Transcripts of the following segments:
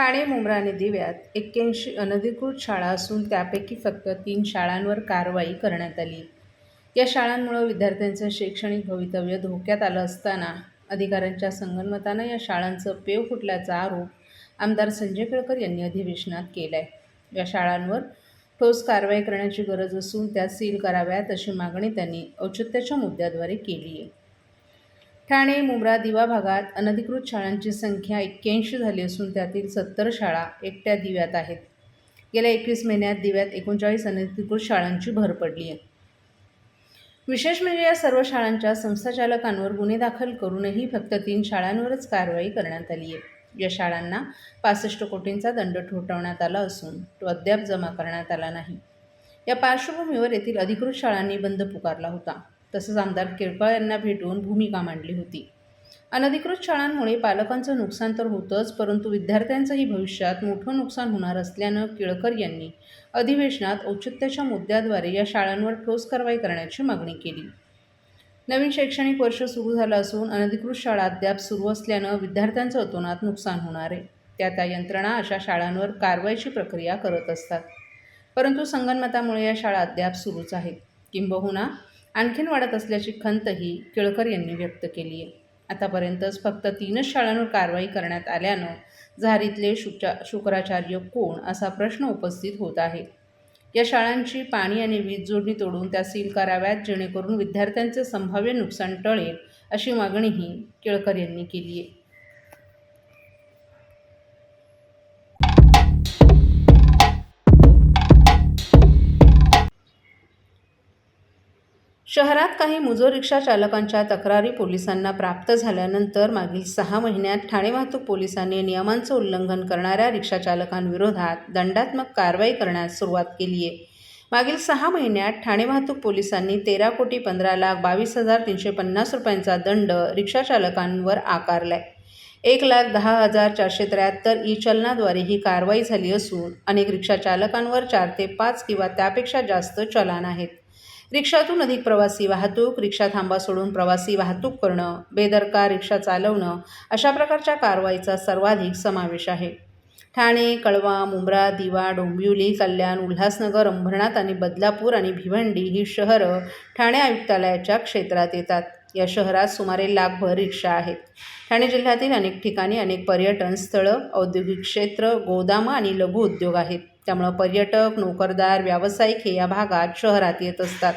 ठाणे मुंब्रा आणि दिव्यात एक्क्याऐंशी अनधिकृत शाळा असून त्यापैकी फक्त तीन शाळांवर कारवाई करण्यात आली. या शाळांमुळे विद्यार्थ्यांचं शैक्षणिक भवितव्य धोक्यात आलं असताना अधिकाऱ्यांच्या संगनमतानं या शाळांचं पेव फुटल्याचा आरोप आमदार संजय केळकर यांनी अधिवेशनात केला आहे या शाळांवर ठोस कारवाई करण्याची गरज असून त्या सील कराव्यात अशी मागणी त्यांनी औचित्याच्या मुद्द्याद्वारे केली आहे ठाणे मुंब्रा दिवा भागात अनधिकृत शाळांची संख्या एक्क्याऐंशी झाली असून त्यातील सत्तर शाळा एकट्या दिव्यात आहेत. गेल्या एकवीस महिन्यात दिव्यात एकोणचाळीस अनधिकृत शाळांची भर पडली आहे. विशेष म्हणजे या सर्व शाळांच्या संस्थाचालकांवर गुन्हे दाखल करूनही फक्त तीन शाळांवरच कारवाई करण्यात आली आहे. या शाळांना पासष्ट कोटींचा दंड ठोठावण्यात आला असून तो अद्याप जमा करण्यात आला नाही. या पार्श्वभूमीवर येथील अधिकृत शाळांनी बंद पुकारला होता. तसंच आमदार केळकर यांना भेटून भूमिका मांडली होती. अनधिकृत शाळांमुळे पालकांचं नुकसान तर होतंच परंतु विद्यार्थ्यांचंही भविष्यात मोठं नुकसान होणार असल्यानं केळकर यांनी अधिवेशनात औचित्याच्या मुद्द्याद्वारे या शाळांवर ठोस कारवाई करण्याची मागणी केली. नवीन शैक्षणिक वर्ष सुरू झालं असून अनधिकृत शाळा अद्याप सुरू असल्यानं विद्यार्थ्यांचं अतोनात नुकसान होणार आहे. त्या त्या यंत्रणा अशा शाळांवर कारवाईची प्रक्रिया करत असतात. परंतु संगणमतामुळे या शाळा अद्याप सुरूच आहेत. किंबहुना आणखीन वाढत असल्याची खंतही केळकर यांनी व्यक्त केली आहे. आतापर्यंतच फक्त तीनच शाळांवर कारवाई करण्यात आल्यानं झारीतले शुचा शुक्राचार्य कोण असा प्रश्न उपस्थित होत आहे. या शाळांची पाणी आणि वीज जोडणी तोडून त्या सील कराव्यात जेणेकरून विद्यार्थ्यांचे संभाव्य नुकसान टळेल अशी मागणीही केळकर यांनी केली आहे. शहरात काही मुजो रिक्षा चालकांच्या तक्रारी पोलिसांना प्राप्त झाल्यानंतर मागील सहा महिन्यात ठाणे वाहतूक पोलिसांनी नियमांचं उल्लंघन करणाऱ्या रिक्षाचालकांविरोधात दंडात्मक कारवाई करण्यास सुरुवात केली आहे. मागील सहा महिन्यात ठाणे वाहतूक पोलिसांनी तेरा कोटी पंधरा लाख बावीस हजार तीनशे पन्नास रुपयांचा दंड रिक्षाचालकांवर आकारलाय. एक लाख दहा हजार चारशे त्र्याहत्तर ई चलनाद्वारे ही कारवाई झाली असून अनेक रिक्षाचालकांवर चार ते पाच किंवा त्यापेक्षा जास्त चलान आहेत. रिक्षातून अधिक प्रवासी वाहतूक रिक्षा थांबा सोडून प्रवासी वाहतूक करणं बेदरकार रिक्षा चालवणं अशा प्रकारच्या कारवाईचा सर्वाधिक समावेश आहे. ठाणे कळवा मुंब्रा दिवा डोंबिवली कल्याण उल्हासनगर अंबरनाथ आणि बदलापूर आणि भिवंडी ही शहरं ठाणे आयुक्तालयाच्या क्षेत्रात येतात. या शहरात सुमारे लाखभर रिक्षा आहेत. ठाणे जिल्ह्यातील अनेक ठिकाणी अनेक पर्यटन स्थळं औद्योगिक क्षेत्र गोदामं आणि लघु उद्योग आहेत. त्यामुळं पर्यटक नोकरदार व्यावसायिक हे या भागात शहरात येत असतात.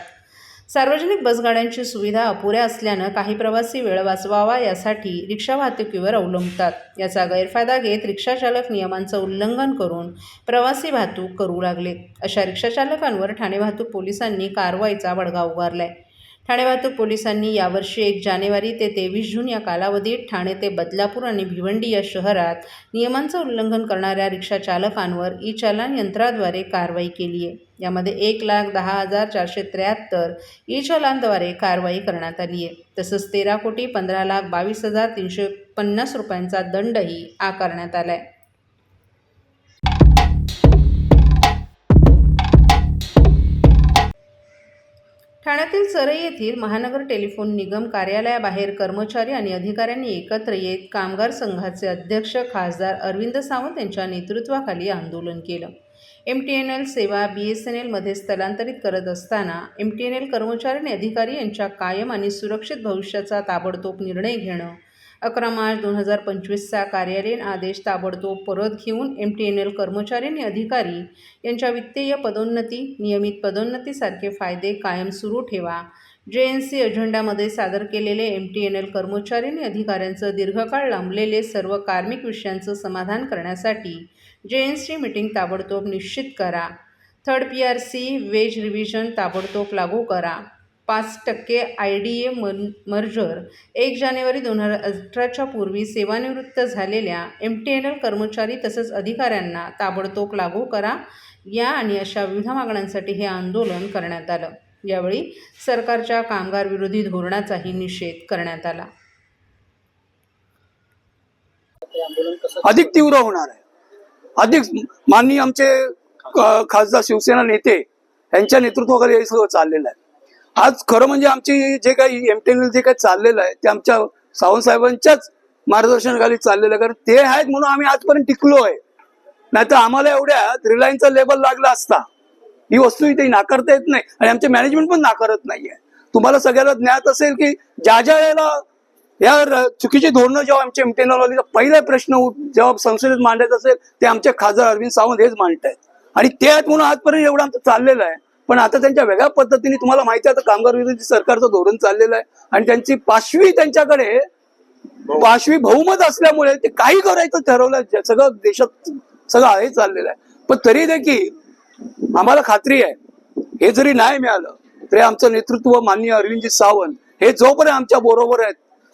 सार्वजनिक बसगाड्यांची सुविधा अपुऱ्या असल्यानं काही प्रवासी वेळ वाचवावा यासाठी रिक्षा वाहतुकीवर अवलंबतात. याचा गैरफायदा घेत रिक्षाचालक नियमांचं उल्लंघन करून प्रवासी वाहतूक करू लागले. अशा रिक्षाचालकांवर ठाणे वाहतूक पोलिसांनी कारवाईचा बडगा उगारलाय. ठाणे वाहतूक पोलिसांनी यावर्षी एक जानेवारी ते तेवीस जून या कालावधीत ठाणे ते बदलापूर आणि भिवंडी या शहरात नियमांचं उल्लंघन करणाऱ्या रिक्षाचालकांवर ई चालान यंत्राद्वारे कारवाई केली आहे. यामध्ये एक लाख दहा हजार चारशे त्र्याहत्तर ई चलानद्वारे कारवाई करण्यात आली आहे. तसंच तेरा कोटी पंधरा लाख बावीस हजार तीनशे पन्नास रुपयांचा दंडही आकारण्यात आला आहे ठाण्यातील सरई येथील महानगर टेलिफोन निगम कार्यालयाबाहेर कर्मचारी आणि अधिकाऱ्यांनी एकत्र येत कामगार संघाचे अध्यक्ष खासदार अरविंद सावंत यांच्या नेतृत्वाखाली आंदोलन केलं. एम टी एन एल सेवा बी एस एन एलमध्ये स्थलांतरित करत असताना एम टी एन एल कर्मचारी आणि अधिकारी यांच्या कायम आणि सुरक्षित भविष्याचा ताबडतोब निर्णय घेणं अकरा मार्च दोन हजार पंचवीसचा कार्यालयीन आदेश ताबडतोब परत घेऊन एम टी एन एल कर्मचारी आणि अधिकारी यांच्या वित्तीय पदोन्नती नियमित पदोन्नतीसारखे फायदे कायम सुरू ठेवा. जे एन सी अजेंडामध्ये सादर केलेले एम टी एन एल कर्मचारी आणि अधिकाऱ्यांचं दीर्घकाळ लांबलेले सर्व कार्मिक विषयांचं समाधान करण्यासाठी जे एन सी मीटिंग ताबडतोब निश्चित करा. Third P R C wage revision ताबडतोब लागू करा. पाच टक्के आय डी ए मर मर्जर एक जानेवारी दोन हजार अठराच्या पूर्वी सेवानिवृत्त झालेल्या एम टी एन एल कर्मचारी तसंच अधिकाऱ्यांना ताबडतोब लागू करा या आणि अशा विविध मागण्यांसाठी हे आंदोलन करण्यात आलं. यावेळी सरकारच्या कामगार विरोधी धोरणाचाही निषेध करण्यात आला. अधिक तीव्र होणार आहे. अधिक माननीय आमचे खासदार शिवसेना नेते यांच्या नेतृत्वाखाली हे सगळं चाललेलं आहे. आज खरं म्हणजे आमची जे काही एमटेन जे काही चाललेलं आहे ते आमच्या सावंतसाहेबांच्याच मार्गदर्शनाखाली चाललेलं आहे. कारण ते आहेत म्हणून आम्ही आजपर्यंत टिकलो आहे. नाहीतर आम्हाला एवढ्यात रिलायन्सचा लेबल लागला असता. ही वस्तू इथे नाकारता येत नाही आणि आमचे मॅनेजमेंट पण नाकारत नाहीये. तुम्हाला सगळ्याला ज्ञात असेल की ज्या ज्या वेळेला या चुकीची धोरणं जेव्हा आमच्या एमटेनॉलॉजीचा पहिला प्रश्न जेव्हा संसदेत मांडायचा असेल ते आमचे खासदार अरविंद सावंत हेच मांडतायत. आणि ते आहेत म्हणून आजपर्यंत एवढं आमचं चाललेलं आहे. पण आता त्यांच्या वेगळ्या पद्धतीने तुम्हाला माहिती आहे कामगार विरोधी सरकारचं धोरण चाललेलं आहे आणि त्यांची पाचवी त्यांच्याकडे पाचवी बहुमत असल्यामुळे ते काही करायचं ठरवलं सगळं देशात सगळं आहे चाललेलं आहे. पण तरी देखील आम्हाला खात्री आहे हे जरी नाही मिळालं तरी आमचं नेतृत्व माननीय अरविंदजी सावंत हे जोपर्यंत आमच्या बरोबर आहेत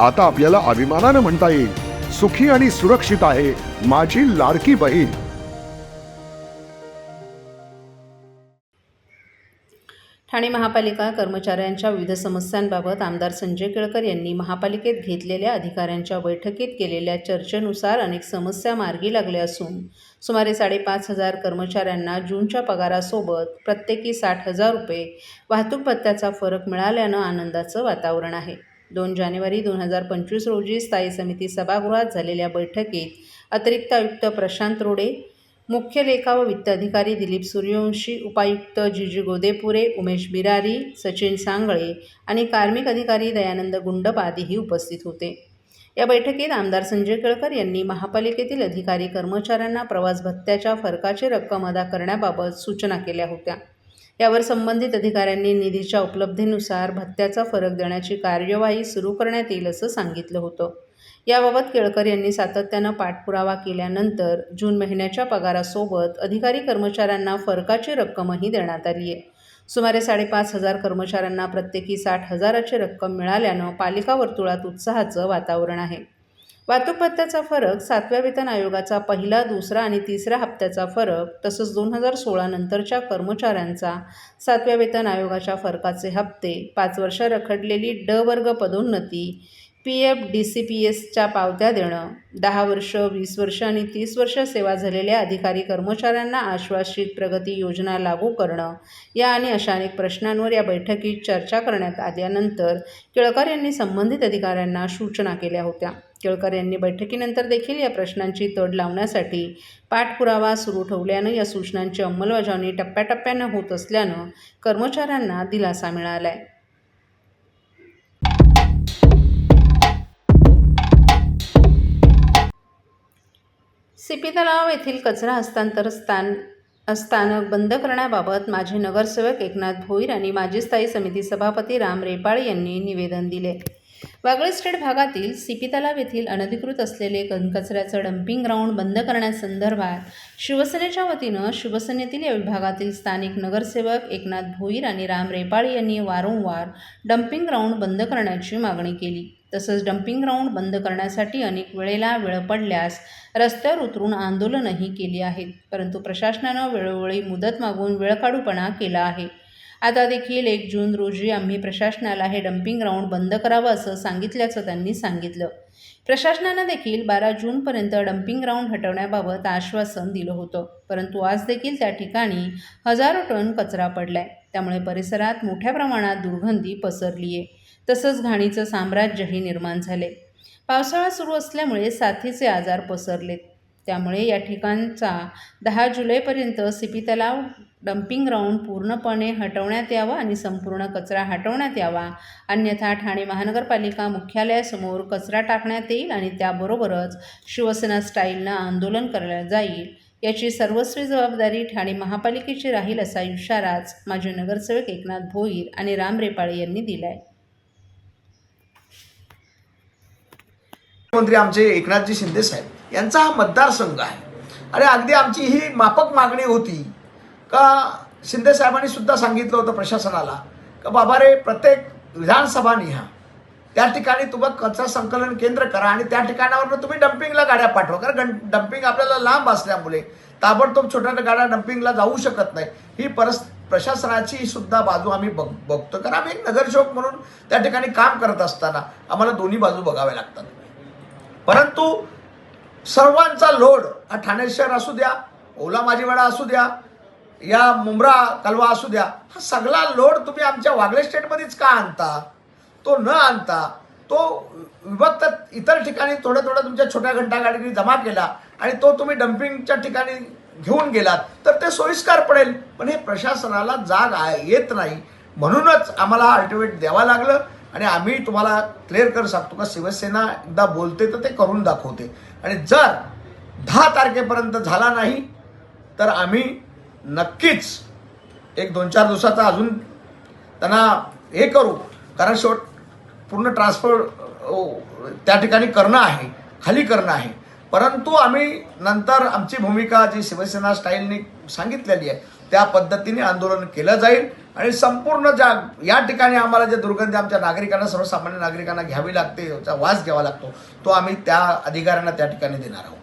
आता आपल्याला अभिमानानं म्हणता येईल सुखी आणि सुरक्षित आहे माझी लाडकी बहीण. ठाणे महापालिका कर्मचाऱ्यांच्या विविध समस्यांबाबत आमदार संजय केळकर यांनी महापालिकेत घेतलेल्या अधिकाऱ्यांच्या बैठकीत केलेल्या चर्चेनुसार अनेक समस्या मार्गी लागल्या असून सुमारे साडेपाच हजार कर्मचाऱ्यांना जूनच्या पगारासोबत प्रत्येकी साठ हजार रुपये वाहतूक भत्त्याचा फरक मिळाल्यानं आनंदाचं वातावरण आहे. दोन जानेवारी दोन हजार पंचवीस रोजी स्थायी समिती सभागृहात झालेल्या बैठकीत अतिरिक्त आयुक्त प्रशांत रोडे मुख्य लेखा व वित्त अधिकारी दिलीप सूर्यवंशी उपायुक्त जीजी गोदेपुरे उमेश बिरारी सचिन सांगळे आणि कार्मिक अधिकारी दयानंद गुंडप आदीही उपस्थित होते. या बैठकीत आमदार संजय केळकर यांनी महापालिकेतील अधिकारी कर्मचाऱ्यांना प्रवास भत्त्याच्या फरकाची रक्कम अदा करण्याबाबत सूचना केल्या होत्या. यावर संबंधित अधिकाऱ्यांनी निधीच्या उपलब्धीनुसार भत्त्याचा फरक देण्याची कार्यवाही सुरू करण्यात येईल असं सांगितलं होतं. याबाबत केळकर यांनी सातत्यानं पाठपुरावा केल्यानंतर जून महिन्याच्या पगारासोबत अधिकारी कर्मचाऱ्यांना फरकाची रक्कमही देण्यात आली आहे. सुमारे साडेपाच हजार कर्मचाऱ्यांना प्रत्येकी साठ हजाराची रक्कम मिळाल्यानं पालिका वर्तुळात उत्साहाचं वातावरण आहे. वाहतूक भत्त्याचा फरक सातव्या वेतन आयोगाचा पहिला दुसरा आणि तिसऱ्या हप्त्याचा फरक तसंच दोन हजार सोळा नंतरच्या कर्मचाऱ्यांचा सातव्या वेतन आयोगाच्या फरकाचे हप्ते पाच वर्ष रखडलेली ड वर्ग पदोन्नती P F D C P एसच्या पावत्या देणं दहा वर्ष वीस वर्ष आणि तीस वर्ष सेवा झालेल्या अधिकारी कर्मचाऱ्यांना आश्वासित प्रगती योजना लागू करणं या आणि अशा अनेक प्रश्नांवर या बैठकीत चर्चा करण्यात आल्यानंतर केळकर यांनी संबंधित अधिकाऱ्यांना सूचना केल्या होत्या. केळकर यांनी बैठकीनंतर देखील या प्रश्नांची तड लावण्यासाठी पाठपुरावा सुरू ठेवल्यानं या सूचनांची अंमलबजावणी टप्प्याटप्प्यानं होत असल्यानं कर्मचाऱ्यांना दिलासा मिळाला आहे सीपी तलाव येथील कचरा हस्तांतर स्थान स्थानक बंद करण्याबाबत माजी नगरसेवक एकनाथ भोईर आणि माजी स्थायी समिती सभापती राम रेपाळ यांनी निवेदन दिले. वागळे स्टेट भागातील सीपी तलाव येथील अनधिकृत असलेले घनकचऱ्याचं डम्पिंग ग्राउंड बंद करण्यासंदर्भात शिवसेनेच्या वतीनं शिवसेनेतील या विभागातील स्थानिक नगरसेवक एकनाथ भोईर आणि राम रेपाळ यांनी वारंवार डम्पिंग ग्राउंड बंद करण्याची मागणी केली. तसंच डम्पिंग ग्राउंड बंद करण्यासाठी अनेक वेळेला वेळ पडल्यास रस्त्यावर उतरून आंदोलनही केली आहेत परंतु प्रशासनानं वेळोवेळी मुदत मागून वेळकाढूपणा केला आहे. आता देखील एक जून रोजी आम्ही प्रशासनाला हे डम्पिंग ग्राउंड बंद करावं असं सांगितल्याचं त्यांनी सांगितलं. प्रशासनानं देखील बारा जूनपर्यंत डम्पिंग ग्राउंड हटवण्याबाबत आश्वासन दिलं होतं. परंतु आज देखील त्या ठिकाणी हजारो टन कचरा पडलाय. त्यामुळे परिसरात मोठ्या प्रमाणात दुर्गंधी पसरली आहे तसंच घाणीचं साम्राज्यही निर्माण झाले पावसाळा सुरू असल्यामुळे साथीचे आजार पसरलेत. त्यामुळे या ठिकाणचा दहा जुलैपर्यंत सिपी तलाव डम्पिंग ग्राउंड पूर्णपणे हटवण्यात यावा आणि संपूर्ण कचरा हटवण्यात यावा. अन्यथा ठाणे महानगरपालिका मुख्यालयासमोर कचरा टाकण्यात येईल आणि त्याबरोबरच शिवसेना स्टाईलनं आंदोलन करण्यात जाईल. याची सर्वस्वी जबाबदारी ठाणे महापालिकेची राहील असा इशाराच माजी नगरसेवक एकनाथ भोईर आणि राम रेपाळे यांनी दिलाय. मुख्यमंत्री आमचे एकनाथजी शिंदे साहेब यांचा हा मतदारसंघ आहे. आणि अगदी आमची ही मापक मागणी होती. का शिंदे साहेबांनी सुद्धा सांगितलं होतं प्रशासनाला का बाबा रे प्रत्येक विधानसभा निहा. त्या ठिकाणी तुम्ही कचरा संकलन केंद्र करा आणि त्या ठिकाणावर तुम्ही डम्पिंगला गाड्या पाठवा. कारण डम्पिंग आपल्याला लांब असल्यामुळे ताबडतोब छोट्या गाड्या डम्पिंगला जाऊ शकत नाही. ही परस प्रशासनाची सुद्धा बाजू आम्ही बघ बघतो. कारण आम्ही एक नगरसेवक म्हणून त्या ठिकाणी काम करत असताना आम्हाला दोन्ही बाजू बघाव्या लागतात. परंतु सर्वांचा लोड हा ठाणे शहर असू द्या ओला माझीवाडा असू द्या या मुंब्रा कलवा असू द्या हा सगळा लोड तुम्ही आमच्या वागळे स्टेटमध्येच का आणता? तो न आणता तो विभक्त इतर ठिकाणी थोडं थोडं तुमच्या छोट्या घंटागाडीने जमा केला आणि तो तुम्ही डम्पिंगच्या ठिकाणी घेऊन गेलात तर ते सोयीस्कर पडेल. पण हे प्रशासनाला जाग आहे- येत नाही. म्हणूनच आम्हाला अल्टिमेट द्यावं लागलं. आणि आम्ही तुम्हाला क्लिअर कर सांगतो का शिवसेना एकदा बोलते तर ते करून दाखवते. आणि जर दहा तारखेपर्यंत झाला नाही तर आम्ही नक्कीच एक दोन चार दिवसाचा अजून त्यांना हे करू. कारण शेवट पूर्ण ट्रान्सफर त्या ठिकाणी करणं आहे खाली करणं आहे. परंतु आम्ही नंतर आमची भूमिका जी शिवसेना स्टाईलने सांगितलेली आहे त्या पद्धतीने आंदोलन केलं जाईल. आणि संपूर्ण ज्या या ठिकाणी आम्हाला जे दुर्गंधी आमच्या नागरिकांना सर्वसामान्य नागरिकांना घ्यावी लागते वास घ्यावा लागतो तो आम्ही त्या अधिकाऱ्यांना त्या ठिकाणी देणार आहोत.